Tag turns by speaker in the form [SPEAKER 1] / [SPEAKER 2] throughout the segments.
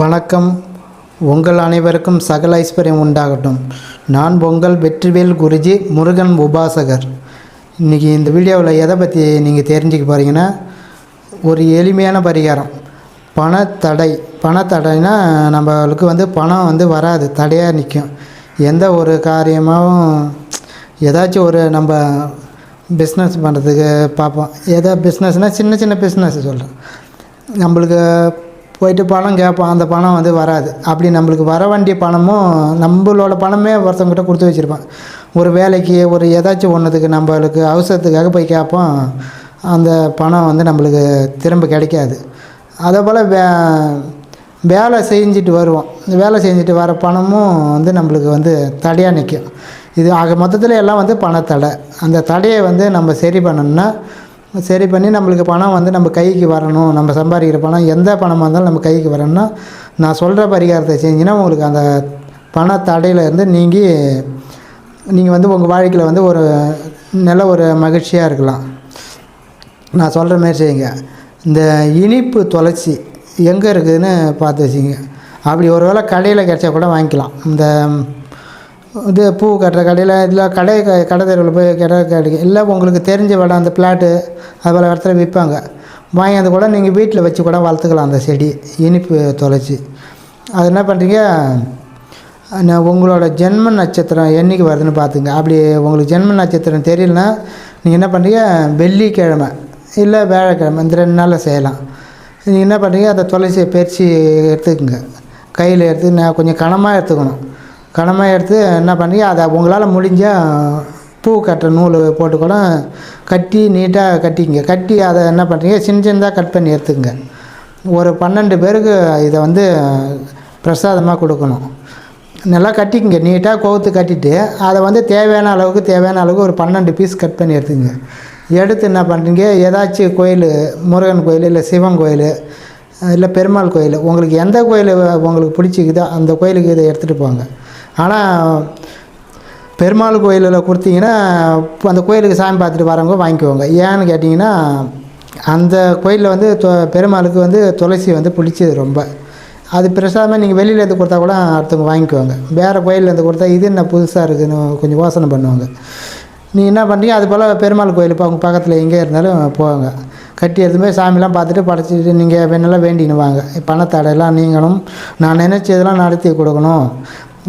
[SPEAKER 1] வணக்கம். உங்கள் அனைவருக்கும் சகல ஐஸ்வர்யம் உண்டாகட்டும். நான் உங்கள் வெற்றிவேல் குருஜி முருகன் உபாசகர். இன்றைக்கி இந்த வீடியோவில் எதை பற்றி நீங்கள் தெரிஞ்சுக்க போகிறீங்கன்னா ஒரு எளிமையான பரிகாரம். பணத்தடை. பணத்தடைனா நம்மளுக்கு வந்து பணம் வந்து வராது தடையாக நிற்கும் எந்த ஒரு காரியமாகவும் ஏதாச்சும் ஒரு நம்ம பிஸ்னஸ் பண்ணுறதுக்கு பார்ப்போம். எதோ பிஸ்னஸ்னால் சின்ன சின்ன பிஸ்னஸ் சொல்கிறேன் நம்மளுக்கு போயிட்டு பணம் கேட்போம் அந்த பணம் வந்து வராது. அப்படி நம்மளுக்கு வர வேண்டிய பணமும் நம்மளோட பணமே ஒருத்தவங்கிட்ட கொடுத்து வச்சுருப்போம் ஒரு வேலைக்கு ஒரு ஏதாச்சும் ஒன்றுத்துக்கு நம்மளுக்கு அவசரத்துக்காக போய் கேட்போம் அந்த பணம் வந்து நம்மளுக்கு திரும்ப கிடைக்காது. அதே போல் வே வேலை செஞ்சுட்டு வருவோம். இந்த வேலை செஞ்சுட்டு வர பணமும் வந்து நம்மளுக்கு வந்து தடையாக நிற்கும் இது ஆக மொத்தத்தில் எல்லாம் வந்து பணத்தடை. அந்த தடையை வந்து நம்ம சரி பண்ணணும்னா சரி பண்ணி நம்மளுக்கு பணம் வந்து நம்ம கைக்கு வரணும். நம்ம சம்பாதிக்கிற பணம் எந்த பணமாக இருந்தாலும் நம்ம கைக்கு வரணும்னா நான் சொல்கிற பரிகாரத்தை செஞ்சிங்கன்னா உங்களுக்கு அந்த பண தடையிலேருந்து நீங்கி நீங்கள் வந்து உங்கள் வாழ்க்கையில் வந்து ஒரு நல்ல ஒரு மகிழ்ச்சியாக இருக்கலாம். நான் சொல்கிற மாதிரி செய்யுங்க. இந்த இனிப்பு துளசி எங்கே இருக்குதுன்னு பார்த்து வச்சுங்க. அப்படி ஒரு வேளை கடையில் கிடச்சா கூட வாங்கிக்கலாம். இந்த இது பூ கட்டுற கடையில் இல்லை கடை க- கடை தெருவில் போய் கடை கிடைக்கும் இல்லை உங்களுக்கு தெரிஞ்ச இடம் அந்த பிளாட்டு அது போல் இடத்துல விற்பாங்க. வாங்கி கூட நீங்கள் வீட்டில் வச்சு கூட வளர்த்துக்கலாம் அந்த செடி இனிப்பு துளசி அது என்ன பண்ணுறீங்க நான் உங்களோட ஜென்ம நட்சத்திரம் என்றைக்கு வருதுன்னு பார்த்துங்க அப்படி உங்களுக்கு ஜென்ம நட்சத்திரம் தெரியலனா நீங்கள் என்ன பண்ணுறீங்க வெள்ளிக்கிழமை இல்லை வியாழக்கிழமை இந்த ரெண்டு நாளில் செய்யலாம். நீங்கள் என்ன பண்ணுறீங்க அந்த துளசியை பறித்து எடுத்துக்கோங்க. கையில் எடுத்து நான் கொஞ்சம் கனமாக எடுத்துக்கணும். கனமாக எடுத்து என்ன பண்ணி அதை உங்களால் முடிஞ்சால் பூ கட்டுற நூல் போட்டு கூட கட்டி நீட்டாக கட்டிங்க. கட்டி அதை என்ன பண்ணுறீங்க சின்ன சின்னதாக கட் பண்ணி எடுத்துக்கங்க. ஒரு பன்னெண்டு பேருக்கு இதை வந்து பிரசாதமாக கொடுக்கணும். நல்லா கட்டிக்கங்க நீட்டாக கோவத்து கட்டிட்டு அதை வந்து தேவையான அளவுக்கு தேவையான அளவுக்கு ஒரு பன்னெண்டு பீஸ் கட் பண்ணி எடுத்துங்க எடுத்து என்ன பண்ணுறீங்க ஏதாச்சும் கோயில் முருகன் கோயில் இல்லை சிவன் கோயில் இல்லை பெருமாள் கோயில் உங்களுக்கு எந்த கோயில் உங்களுக்கு பிடிச்சிக்குதோ அந்த கோயிலுக்கு இதை எடுத்துகிட்டு போங்க. ஆனால் பெருமாள் கோயிலில் கொடுத்தீங்கன்னா அந்த கோயிலுக்கு சாமி பார்த்துட்டு வரவங்க வாங்கிக்குவாங்க. ஏன்னு கேட்டிங்கன்னா அந்த கோயிலில் வந்து தொ- பெருமாளுக்கு வந்து துளசி வந்து பிடிச்சது ரொம்ப. அது பிரசாதமாக நீங்கள் வெளியிலேருந்து கொடுத்தா கூட அடுத்தவங்க வாங்கிக்குவாங்க. வேறு கோயிலேருந்து கொடுத்தா இது என்ன புதுசாக இருக்குதுன்னு கொஞ்சம் யோசனை பண்ணுவாங்க. நீ என்ன பண்ணுறீங்க அது போல் பெருமாள் கோயில் இப்போ அவங்க பக்கத்தில் எங்கே இருந்தாலும் போவாங்க. கட்டி எடுத்து போய் சாமிலாம் பார்த்துட்டு படைச்சிட்டு நீங்கள் வேணாலும் வேண்டின்னு வாங்க. பணத்தடையெல்லாம் நீங்களும் நான் நினச்சதெல்லாம் நடத்தி கொடுக்கணும்.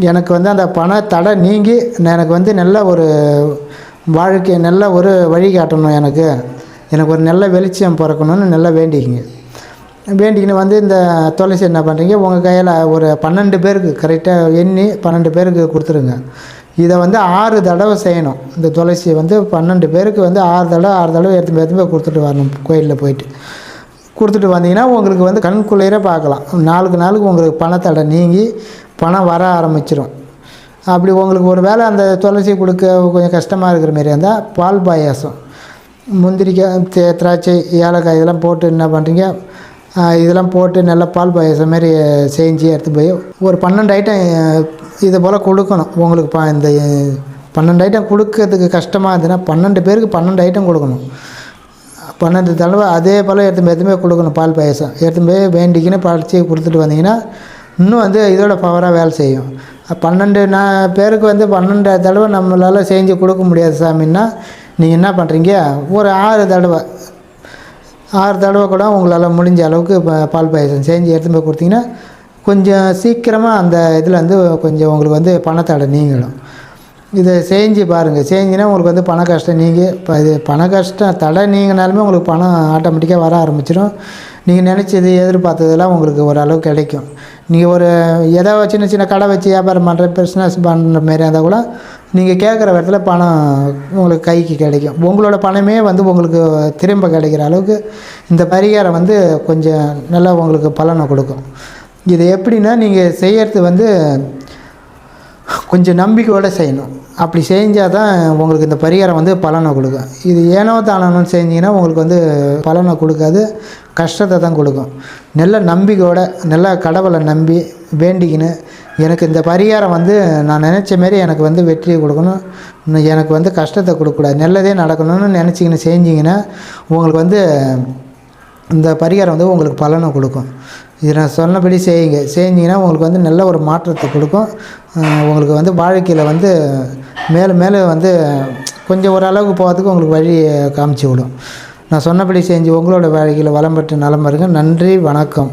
[SPEAKER 1] எனக்கு வந்து அந்த பணத்தடை நீங்கி எனக்கு வந்து நல்ல ஒரு வாழ்க்கை நல்ல ஒரு வழி காட்டணும் எனக்கு. எனக்கு ஒரு நல்ல வெளிச்சம் பிறக்கணும்னு நல்லா வேண்டிக்கிங்க. வேண்டிக்கின்னு வந்து இந்த துளசி என்ன பண்ணுறீங்க உங்கள் கையில் ஒரு பன்னெண்டு பேருக்கு கரெக்டாக எண்ணி பன்னெண்டு பேருக்கு கொடுத்துருங்க. இதை வந்து ஆறு தடவை செய்யணும். இந்த துளசியை வந்து பன்னெண்டு பேருக்கு வந்து ஆறு தடவை ஆறு தடவை எடுத்து எடுத்து போய் கொடுத்துட்டு வரணும் கோயிலில் போயிட்டு. கொடுத்துட்டு வந்தீங்கன்னா உங்களுக்கு வந்து கண் குளிர பார்க்கலாம். நாளுக்கு நாளுக்கு உங்களுக்கு பணத்தடை நீங்கி பணம் வர ஆரம்பிச்சிடும் அப்படி உங்களுக்கு ஒரு வேளை அந்த துளசி கொடுக்க கொஞ்சம் கஷ்டமாக இருக்கிற மாரி இருந்தால் பால் பாயாசம். முந்திரிக்காய் திராட்சை ஏலக்காய் இதெல்லாம் போட்டு என்ன பண்ணுறீங்க இதெல்லாம் போட்டு நல்லா பால் பாயாசம் மாதிரி செஞ்சு எடுத்து போய் ஒரு பன்னெண்டு ஐட்டம் இதை போல் கொடுக்கணும். உங்களுக்கு ப இந்த பன்னெண்டு ஐட்டம் கொடுக்கறதுக்கு கஷ்டமாக இருந்ததுன்னா பன்னெண்டு பேருக்கு பன்னெண்டு ஐட்டம் கொடுக்கணும். பன்னெண்டு தடவை அதே போல் எடுத்து போய் எதுவுமே கொடுக்கணும் பால் பாயசம். எடுத்து போய் வேண்டிக்கின்னு படித்து கொடுத்துட்டு வந்தீங்கன்னா இன்னும் வந்து இதோட பவராக வேலை செய்யும். பன்னெண்டு நான் பேருக்கு வந்து பன்னெண்டு தடவை நம்மளால் செஞ்சு கொடுக்க முடியாது சாமின்னா நீங்கள் என்ன பண்ணுறீங்க ஒரு ஆறு தடவை ஆறு தடவை கூட உங்களால் முடிஞ்ச அளவுக்கு இப்போ பால் பாயசம் செஞ்சு எடுத்து போய் கொடுத்தீங்கன்னா கொஞ்சம் சீக்கிரமாக அந்த இதில் வந்து கொஞ்சம் உங்களுக்கு வந்து பணத்தடை நீங்களும். இதை செஞ்சு பாருங்கள் செஞ்சுன்னா உங்களுக்கு வந்து பண கஷ்டம் நீங்கள் இப்போ இது பண கஷ்டம் தடை நீங்கினாலுமே உங்களுக்கு பணம் ஆட்டோமேட்டிக்காக வர ஆரம்பிச்சிடும் நீங்கள் நினச்சது எதிர்பார்த்ததெல்லாம் உங்களுக்கு ஓரளவு கிடைக்கும். நீங்கள் ஒரு ஏதோ சின்ன சின்ன கடை வச்சு வியாபாரம் பண்ணுற பிஸ்னஸ் பண்ணுற மாரி இருந்தால் கூட நீங்கள் கேட்குற இடத்துல பணம் உங்களுக்கு கைக்கு கிடைக்கும். உங்களோட பணமே வந்து உங்களுக்கு திரும்ப கிடைக்கிற அளவுக்கு இந்த பரிகாரம் வந்து கொஞ்சம் நல்லா உங்களுக்கு பலனை கொடுக்கும். இது எப்படின்னா நீங்கள் செய்யறது வந்து கொஞ்சம் நம்பிக்கையோடு செய்யணும். அப்படி செஞ்சால் தான் உங்களுக்கு இந்த பரிகாரம் வந்து பலனை கொடுக்கும். இது ஏனோ தானோன்னு செஞ்சிங்கன்னா உங்களுக்கு வந்து பலனை கொடுக்காது கஷ்டத்தை தான் கொடுக்கும். நல்ல நம்பிக்கையோட நல்ல கடவுளை நம்பி வேண்டிக்கின்னு எனக்கு இந்த பரிகாரம் வந்து நான் நினச்ச மாரி எனக்கு வந்து வெற்றியை கொடுக்கணும். எனக்கு வந்து கஷ்டத்தை கொடுக்கக்கூடாது. நல்லதே நடக்கணும்னு நினச்சிக்கின்னு செஞ்சிங்கன்னா உங்களுக்கு வந்து இந்த பரிகாரம் வந்து உங்களுக்கு பலனை கொடுக்கும். இது நான் சொன்னபடி செய்யுங்க. செஞ்சிங்கன்னா உங்களுக்கு வந்து நல்ல ஒரு மாற்றத்தை கொடுக்கும். உங்களுக்கு வந்து வாழ்க்கையில் வந்து மேலே மேலே வந்து கொஞ்சம் ஓரளவுக்கு போகிறதுக்கு உங்களுக்கு வழி காமிச்சு விடும். நான் சொன்னபடி செஞ்சு உங்களோட வாழ்க்கையில் வளம் பெற்று நலம் இருங்க நன்றி வணக்கம்.